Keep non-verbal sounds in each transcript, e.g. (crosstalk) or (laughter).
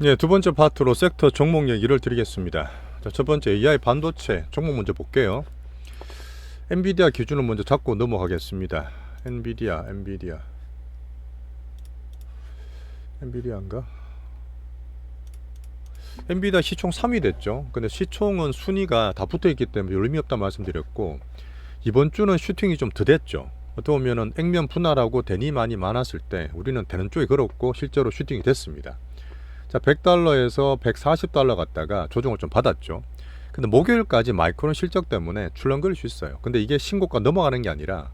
네, 두 번째 파트로 섹터 종목 얘기를 드리겠습니다. 자, 첫 번째 AI 반도체 종목 먼저 볼게요. 엔비디아 기준을 먼저 잡고 넘어가겠습니다. 엔비디아, 엔비디아. 엔비디아인가? 엔비디아 시총 3위 됐죠. 근데 시총은 순위가 다 붙어 있기 때문에 의미 없다 말씀드렸고 이번 주는 슈팅이 좀 더됐죠. 어떻게 보면은 액면 분할하고 대니 많이 많았을 때 우리는 되는 쪽이 걸었고 실제로 슈팅이 됐습니다. 자, 100달러에서 140달러 갔다가 조정을 좀 받았죠. 근데 목요일까지 마이크론 실적 때문에 출렁거릴 수 있어요. 근데 이게 신고가 넘어가는 게 아니라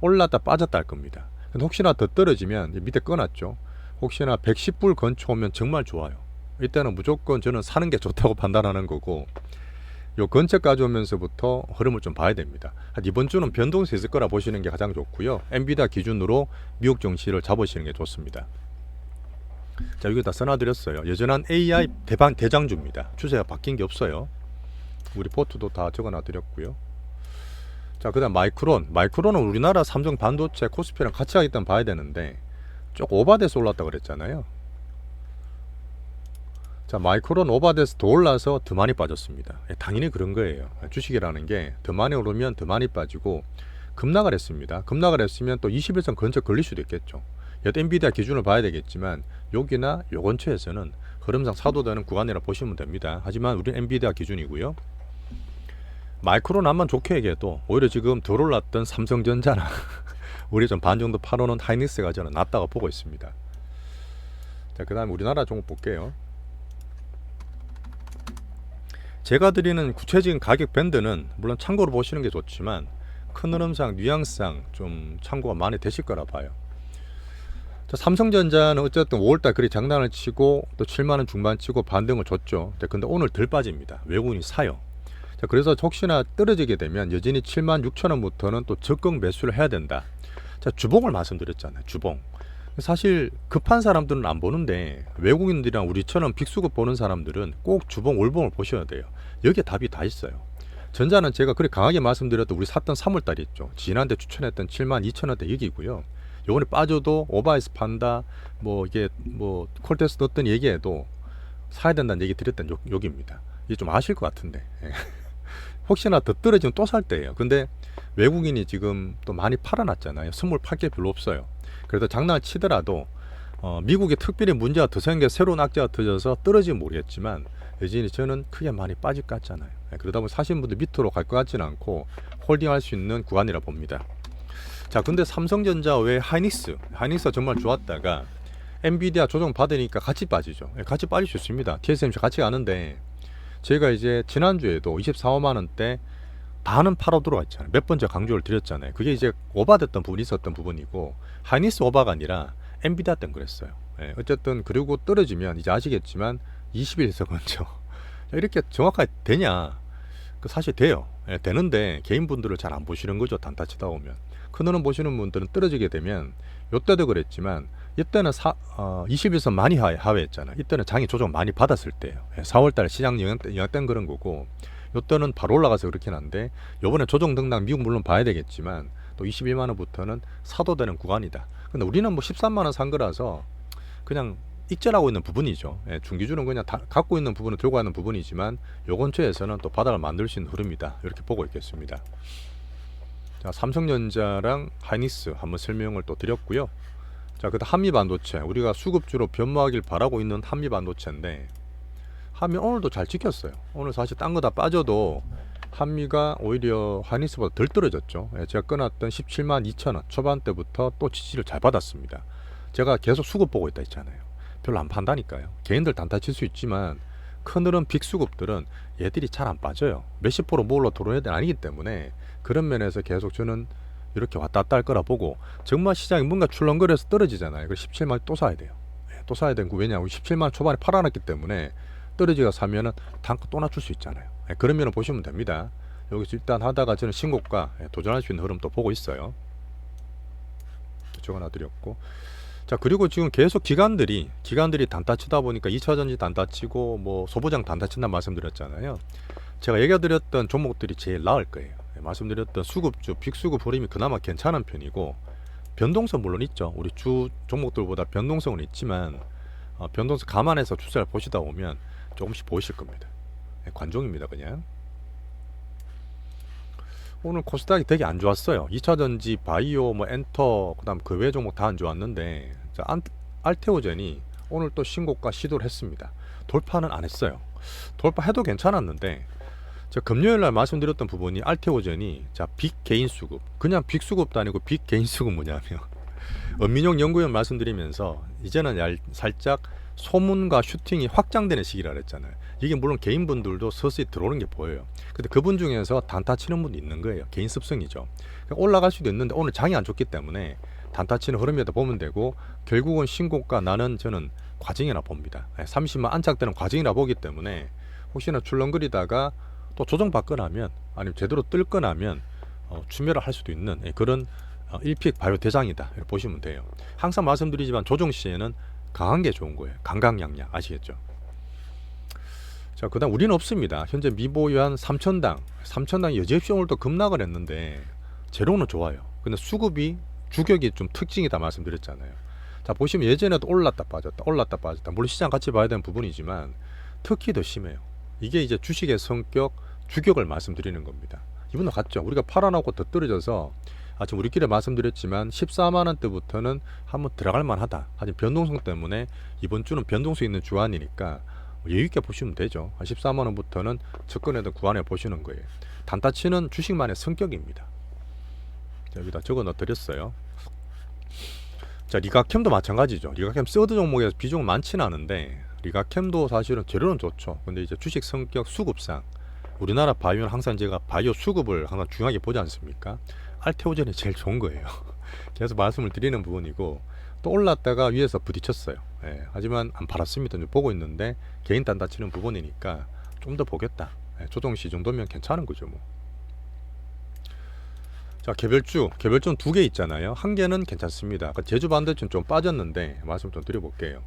올랐다 빠졌다 할 겁니다. 근데 혹시나 더 떨어지면 밑에 꺼놨죠. 혹시나 110불 근처 오면 정말 좋아요. 이때는 무조건 저는 사는 게 좋다고 (laughs) 판단하는 거고 요 근처까지 오면서부터 흐름을 좀 봐야 됩니다. 한 이번 주는 변동세 있을 거라 보시는 게 가장 좋고요. 엔비다 기준으로 미국 증시를 잡으시는 게 좋습니다. 자, 여기 다 써놔드렸어요. 여전한 AI 대방 대장주입니다. 추세가 바뀐 게 없어요. 우리 포트도 다 적어놔드렸고요. 자, 그다음 마이크론. 마이크론은 우리나라 삼성 반도체 코스피랑 같이 가겠다면 봐야 되는데 조금 오바돼서 올랐다 그랬잖아요. 자, 마이크론 오바돼서 더 올라서 더 많이 빠졌습니다. 예, 당연히 그런 거예요. 주식이라는 게 더 많이 오르면 더 많이 빠지고 급락을 했습니다. 급락을 했으면 또 21선 근처 걸릴 수도 있겠죠. 여튼 엔비디아 기준을 봐야 되겠지만 여기나 요 근처에서는 흐름상 사도되는 구간이라 보시면 됩니다. 하지만 우리는 엔비디아 기준이고요. 마이크론 한번 좋게 얘기해도 오히려 지금 덜 올랐던 삼성전자나 (laughs) 우리 좀 반 정도 팔아놓은 하이닉스가 저는 낮다고 보고 있습니다. 자, 그 다음에 우리나라 종목 볼게요. 제가 드리는 구체적인 가격 밴드는 물론 참고로 보시는 게 좋지만 큰 흐름상 뉘앙스상 좀 참고가 많이 되실 거라 봐요. 자, 삼성전자는 어쨌든 5월달 그리 장난을 치고 또 7만 원 중반 치고 반등을 줬죠. 네, 근데 오늘 덜 빠집니다. 외국인이 사요. 자, 그래서 혹시나 떨어지게 되면 여전히 7만 6천 원부터는 또 적극 매수를 해야 된다. 자, 주봉을 말씀드렸잖아요. 주봉. 사실 급한 사람들은 안 보는데 외국인들이랑 우리처럼 빅수급 보는 사람들은 꼭 주봉 월봉을 보셔야 돼요. 여기에 답이 다 있어요. 전자는 제가 그렇게 강하게 말씀드렸던 우리 샀던 3월달이 있죠. 지난해 추천했던 7만 2천 원대 여기고요. 요번에 빠져도 오바이스 판다 뭐 이게 뭐 콜테스 넣었던 얘기해도 사야 된다는 얘기 드렸던 요, 여기입니다. 이게 좀 아실 것 같은데 예. (laughs) 혹시나 더 떨어지면 또 살 때예요. 근데 외국인이 지금 또 많이 팔아놨잖아요. 선물 팔게 별로 없어요. 그래서 장난을 치더라도 어, 미국에 특별히 문제가 더 생겨 새로운 악재가 터져서 떨어지면 모르겠지만 여전히 저는 크게 많이 빠질 것 같잖아요. 예, 그러다 보면 사신 분들 밑으로 갈 것 같지는 않고 홀딩할 수 있는 구간이라 봅니다. 자, 근데 삼성전자 외 하이닉스, 하이닉스가 정말 좋았다가 엔비디아 조정 받으니까 같이 빠지죠. 예, 같이 빠질 수 있습니다. TSMC 같이 가는데 제가 이제 지난주에도 24만 원대 반은 팔아 들어왔잖아요. 몇 번째 강조를 드렸잖아요. 그게 이제 오바됐던 부분이 있었던 부분이고 하이닉스 오바가 아니라 엔비디아 때는 그랬어요. 예, 어쨌든 그리고 떨어지면 이제 아시겠지만 20일에서 건죠. (laughs) 이렇게 정확하게 되냐? 그 사실 돼요. 예, 되는데 개인분들을 잘 안 보시는 거죠. 단타 치다 보면. 큰 흐름 보시는 분들은 떨어지게 되면 요때도 그랬지만 이때는 사, 어, 21선 많이 하회, 하회했잖아요. 이때는 장이 조정 많이 받았을 때예요. 예, 4월달 시장 영향, 영향 땐 그런 거고 요때는 바로 올라가서 그렇긴 한데 요번에 조정 등락 미국 물론 봐야 되겠지만 또 21만 원부터는 사도 되는 구간이다. 근데 우리는 뭐 13만 원 산 거라서 그냥 익절하고 있는 부분이죠. 예, 중기주는 그냥 다 갖고 있는 부분을 들고 가는 부분이지만 요 근처에서는 또 바닥을 만들 수 있는 흐름이다. 이렇게 보고 있겠습니다. 자, 삼성전자랑 하이닉스 한번 설명을 또 드렸고요. 자, 그다음 한미 반도체 우리가 수급주로 변모하길 바라고 있는 한미 반도체인데 한미 오늘도 잘 지켰어요. 오늘 사실 딴 거 다 빠져도 한미가 오히려 하이닉스보다 덜 떨어졌죠. 예, 제가 끊었던 17만 2천 원 초반대부터 또 지지를 잘 받았습니다. 제가 계속 수급 보고 있다 했잖아요. 별로 안 판다니까요. 개인들 단타 칠 수 있지만 큰흐름 빅수급들은 얘들이 잘 안 빠져요. 몇십 프로 몰러 들어오는 애들 아니기 때문에 그런 면에서 계속 저는 이렇게 왔다 갔다 할 거라 보고 정말 시장이 뭔가 출렁거려서 떨어지잖아요. 그 17만 또 사야 돼요. 예, 또 사야 되고 왜냐하면 17만 초반에 팔아놨기 때문에 떨어지가 사면은 단가 또 낮출 수 있잖아요. 예, 그런 면을 보시면 됩니다. 여기서 일단 하다가 저는 신고가 예, 도전할 수 있는 흐름 또 보고 있어요. 적어놔 드렸고 자 그리고 지금 계속 기관들이 기관들이 단타 치다 보니까 2차전지 단타 치고 뭐 소부장 단타 친다 말씀드렸잖아요. 제가 얘기드렸던 종목들이 제일 나을 거예요. 예, 말씀드렸던 수급주 빅수급 흐름이 그나마 괜찮은 편이고 변동성 물론 있죠. 우리 주 종목들보다 변동성은 있지만 어, 변동성 감안해서 추세를 보시다 보면 조금씩 보이실 겁니다. 예, 관종입니다, 그냥. 오늘 코스닥이 되게 안 좋았어요. 2차 전지, 바이오, 뭐 엔터, 그다음 그 외 종목 다 안 좋았는데 자, 안, 알테오젠이 오늘 또 신고가 시도를 했습니다. 돌파는 안 했어요. 돌파해도 괜찮았는데 저 금요일 날 말씀드렸던 부분이 알테오젠이 자, 빅 개인 수급. 그냥 빅 수급도 아니고 빅 개인 수급 뭐냐면 엄민용 연구위원 말씀드리면서 이제는 얄- 살짝 소문과 슈팅이 확장되는 시기라 그랬잖아요. 이게 물론 개인분들도 서서히 들어오는 게 보여요. 근데 그분 중에서 단타 치는 분도 있는 거예요. 개인 습성이죠. 그러니까 올라갈 수도 있는데 오늘 장이 안 좋기 때문에 단타 치는 흐름이다 보면 되고 결국은 신고가 나는 저는 과정이라 봅니다. 30만 안착되는 과정이라 보기 때문에 혹시나 출렁거리다가 또 조정 받거나 하면 아니면 제대로 뜰거나 하면 어, 추멸을 할 수도 있는 예, 그런 어, 일픽 바로 대장이다 이렇게 보시면 돼요. 항상 말씀드리지만 조정 시에는 강한 게 좋은 거예요. 강강약약 아시겠죠? 자, 그다음 우리는 없습니다. 현재 미보유한 3천당, 3천당 여지없이 오늘 또 급락을 했는데 재료는 좋아요. 근데 수급이 주격이 좀 특징이다 말씀드렸잖아요. 자 보시면 예전에도 올랐다 빠졌다, 올랐다 빠졌다. 물론 시장 같이 봐야 되는 부분이지만 특히 더 심해요. 이게 이제 주식의 성격, 주격을 말씀드리는 겁니다. 이분도 같죠. 우리가 팔아놓고 더 떨어져서 아, 지금 우리끼리 말씀드렸지만 14만 원대부터는 한번 들어갈 만하다. 하지만 변동성 때문에 이번 주는 변동성 있는 주안이니까 여유 있게 보시면 되죠. 한 14만 원부터는 접근해도 구안해 보시는 거예요. 단타치는 주식만의 성격입니다. 자, 여기다 적어 넣어 드렸어요. 자, 리가캠도 마찬가지죠. 리가캠 서드 종목에서 비중은 많지는 않은데 리가캠도 사실은 재료는 좋죠. 근데 이제 주식 성격 수급상 우리나라 바이오는 항상 제가 바이오 수급을 항상 중요하게 보지 않습니까? 알테오젠이 제일 좋은 거예요. (laughs) 계속 말씀을 드리는 부분이고 또 올랐다가 위에서 부딪혔어요. 예, 하지만 안 팔았습니다. 보고 있는데 개인 단타 치는 부분이니까 좀 더 보겠다. 예, 조정시 정도면 괜찮은 거죠, 뭐. 자, 개별주, 개별주는 두 개 있잖아요. 한 개는 괜찮습니다. 제주 반대편 좀 빠졌는데 말씀 좀 드려볼게요.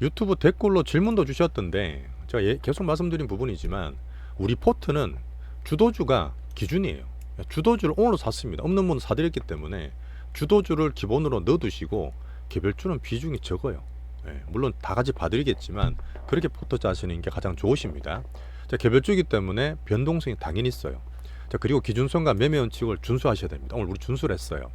유튜브 댓글로 질문도 주셨던데 제가 예- 계속 말씀드린 부분이지만 우리 포트는 주도주가 기준이에요. 주도주를 오늘 샀습니다. 없는 분은 사드렸기 때문에 주도주를 기본으로 넣어두시고 개별주는 비중이 적어요. 예, 물론 다 같이 봐드리겠지만 그렇게 포트 짜시는 게 가장 좋으십니다. 자, 개별주이기 때문에 변동성이 당연히 있어요. 자, 그리고 기준선과 매매 원칙을 준수하셔야 됩니다. 오늘 우리 준수를 했어요.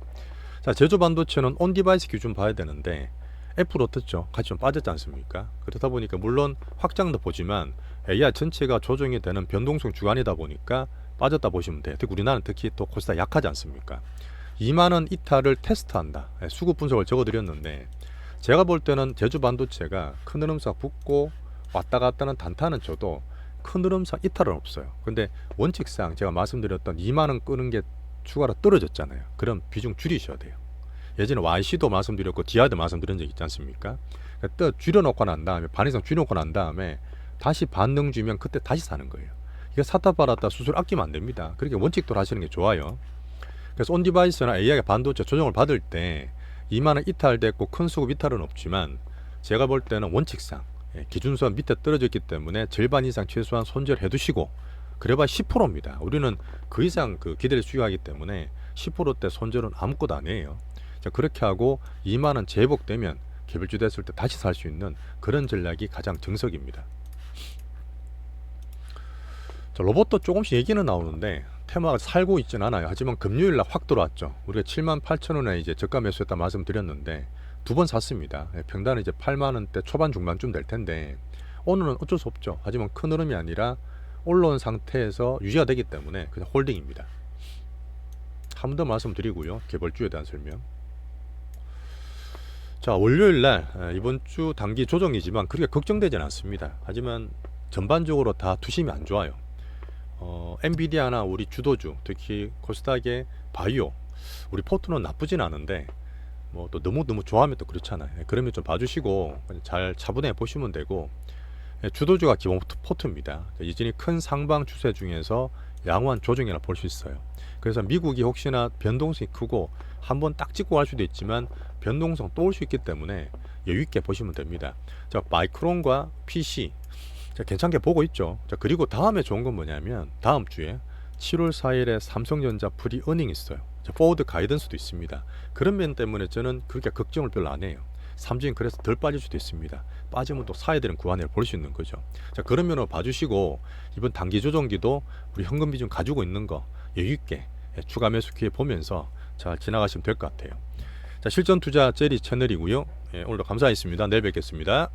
자, 제조 반도체는 온 디바이스 기준 봐야 되는데 애플 어떻죠? 같이 좀 빠졌지 않습니까? 그러다 보니까 물론 확장도 보지만 AI 전체가 조정이 되는 변동성 주간이다 보니까 빠졌다 보시면 돼요. 특히 우리나라는 특히 또 코스닥 약하지 않습니까? 2만 원 이탈을 테스트한다. 예, 수급 분석을 적어드렸는데 제가 볼 때는 제주 반도체가 큰 흐름상 붙고 왔다 갔다 는 단타는 저도 큰 흐름상 이탈은 없어요. 근데 원칙상 제가 말씀드렸던 2만 원 끄는 게 추가로 떨어졌잖아요. 그럼 비중 줄이셔야 돼요. 예전에 YC도 말씀드렸고 디아도 말씀드린 적 있지 않습니까? 그러니까 떠 줄여놓고 난 다음에 반 이상 줄여놓고 난 다음에 다시 반등 주면 그때 다시 사는 거예요. 이게 사다 팔았다 수술 아끼면 안 됩니다. 그렇게 원칙대로 하시는 게 좋아요. 그래서 온 디바이스나 AI 반도체 조정을 받을 때 2만 원 이탈됐고 큰 수급 이탈은 없지만 제가 볼 때는 원칙상 예, 기준선 밑에 떨어졌기 때문에 절반 이상 최소한 손절해 두시고 그래봐 10%입니다. 우리는 그 이상 그 기대를 수용하기 때문에 10%대 손절은 아무것도 아니에요. 자, 그렇게 하고 2만 원 재복되면 개별주 됐을 때 다시 살 수 있는 그런 전략이 가장 정석입니다. 자, 로봇도 조금씩 얘기는 나오는데 테마가 살고 있진 않아요. 하지만 금요일 날 확 들어왔죠. 우리가 7만 8천 원에 이제 저가 매수했다 말씀드렸는데 두 번 샀습니다. 예, 평단은 이제 8만 원대 초반 중반쯤 될 텐데 오늘은 어쩔 수 없죠. 하지만 큰 흐름이 아니라 올라온 상태에서 유지가 되기 때문에 그냥 홀딩입니다. 한 번 더 말씀드리고요. 개별주에 대한 설명. 자 월요일 날 에, 이번 주 단기 조정이지만 그렇게 걱정되지는 않습니다. 하지만 전반적으로 다 투심이 안 좋아요. 어, 엔비디아나 우리 주도주 특히 코스닥의 바이오 우리 포트는 나쁘진 않은데 뭐 또 너무 너무 좋아하면 또 그렇잖아요. 예, 그러면 좀 봐주시고 잘 차분해 보시면 되고 예, 주도주가 기본 포트- 포트입니다. 이전이 큰 상방 추세 중에서 양호한 조정이라 볼 수 있어요. 그래서 미국이 혹시나 변동성이 크고 한번 딱 찍고 갈 수도 있지만 변동성 또 올 수 있기 때문에 여유 있게 보시면 됩니다. 자, 마이크론과 PC 자, 괜찮게 보고 있죠. 자, 그리고 다음에 좋은 건 뭐냐면 다음 주에 7월 4일에 삼성전자 프리 어닝 있어요. 자, 포워드 가이던스도 있습니다. 그런 면 때문에 저는 그렇게 걱정을 별로 안 해요. 삼성이 그래서 덜 빠질 수도 있습니다. 빠지면 또 사야 되는 구간을 볼 수 있는 거죠. 자 그런 면으로 봐주시고 이번 단기 조정기도 우리 현금 비중 가지고 있는 거 여유 있게 예, 추가 매수 기회 보면서 잘 지나가시면 될 것 같아요. 자 실전 투자 제리 채널이고요. 예, 오늘도 감사했습니다. 내일 뵙겠습니다.